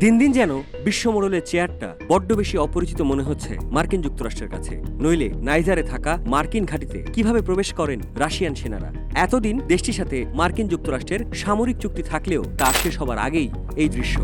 দিন দিন যেন বিশ্বমোড়লের চেয়ারটা বড্ড বেশি অপরিচিত মনে হচ্ছে মার্কিন যুক্তরাষ্ট্রের কাছে। নইলে নাইজারে থাকা মার্কিন ঘাঁটিতে কীভাবে প্রবেশ করেন রাশিয়ান সেনারা? এতদিন দেশটির সাথে মার্কিন যুক্তরাষ্ট্রের সামরিক চুক্তি থাকলেও তা শেষ হবার আগেই এই দৃশ্য।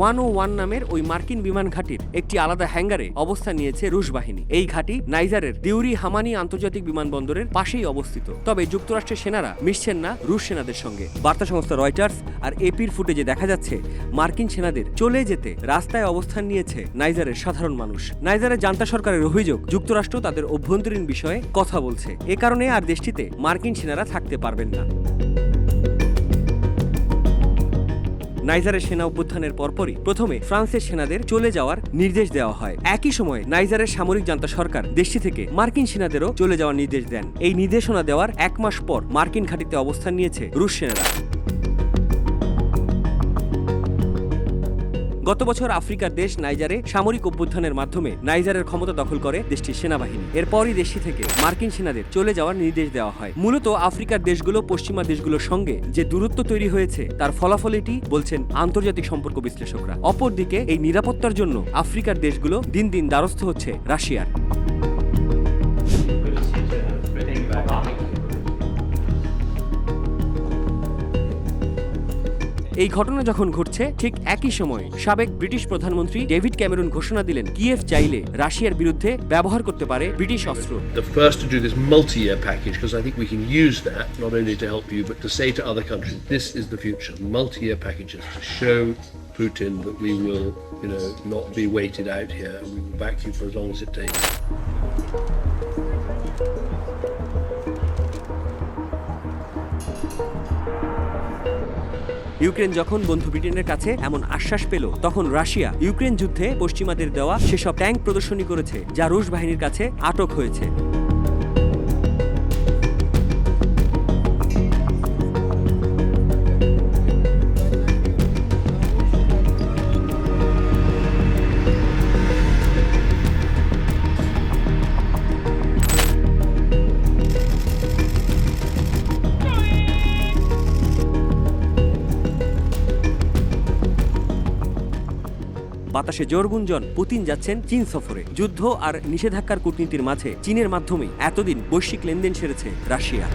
ওয়ান ও ওয়ান নামের ওই মার্কিন বিমান ঘাঁটির একটি আলাদা হ্যাঙ্গারে অবস্থান নিয়েছে রুশ বাহিনী। এই ঘাঁটি নাইজারের দিউরি হামানি আন্তর্জাতিক বিমানবন্দরের পাশেই অবস্থিত। তবে যুক্তরাষ্ট্রের সেনারা মিশছেন না রুশ সেনাদের সঙ্গে। বার্তা সংস্থা রয়টার্স আর এপির ফুটেজে দেখা যাচ্ছে, মার্কিন সেনাদের চলে যেতে রাস্তায় অবস্থান নিয়েছে নাইজারের সাধারণ মানুষ। নাইজারের জান্তা সরকারের অভিযোগ, যুক্তরাষ্ট্র তাদের অভ্যন্তরীণ বিষয়ে কথা বলছে। এ কারণে আর দেশটিতে মার্কিন সেনারা থাকতে পারবেন না। নাইজারের সেনা অভ্যুত্থানের পরপরই প্রথমে ফ্রান্সের সেনাদের চলে যাওয়ার নির্দেশ দেওয়া হয়। একই সময় নাইজারের সামরিক জান্তা সরকার দেশটি থেকে মার্কিন সেনাদেরও চলে যাওয়ার নির্দেশ দেন। এই নির্দেশনা দেওয়ার এক মাস পর মার্কিন ঘাঁটিতে অবস্থান নিয়েছে রুশ সেনারা। গত বছর আফ্রিকার দেশ নাইজারে সামরিক অভ্যুত্থানের মাধ্যমে নাইজারের ক্ষমতা দখল করে দেশটির সেনাবাহিনী। এরপরই দেশটি থেকে মার্কিন সেনাদের চলে যাওয়ার নির্দেশ দেওয়া হয়। মূলত আফ্রিকার দেশগুলো, পশ্চিমা দেশগুলোর সঙ্গে যে দূরত্ব তৈরি হয়েছে, তার ফলাফল এটি, বলছেন আন্তর্জাতিক সম্পর্ক বিশ্লেষকরা। অপরদিকে এই নিরাপত্তার জন্য আফ্রিকার দেশগুলো দিন দিন দ্বারস্থ হচ্ছে রাশিয়ার। এই ঘটনা যখন ঘটছে ঠিক একই সময় সাবেক ব্রিটিশ প্রধানমন্ত্রী ডেভিড ক্যামেরন ঘোষণা দিলেন কিয়েভ চাইলে রাশিয়ার বিরুদ্ধে ব্যবহার করতে পারে ব্রিটিশ অস্ত্র the first to do this multi-year package because I think we can use that not only to help you but to say to other countries this is the future multi-year packages to show Putin that we will you know not be waited out here we will back you for as long as it takes Ukraine যখন বন্ধু ব্রিটেনের কাছে এমন আশ্বাস পেল, তখন Russia Ukraine যুদ্ধে পশ্চিমাদের দেওয়া সেসব ট্যাঙ্ক প্রদর্শনী করেছে, যা রুশ বাহিনীর কাছে আটক হয়েছে। বাতাসে জোর গুঞ্জন পুতিন যাচ্ছেন চীন সফরে যুদ্ধ আর নিষেধাজ্ঞার কূটনীতির মাঝে চীনের মাধ্যমে এতদিন বৈশ্বিক লেনদেন সেরেছে রাশিয়া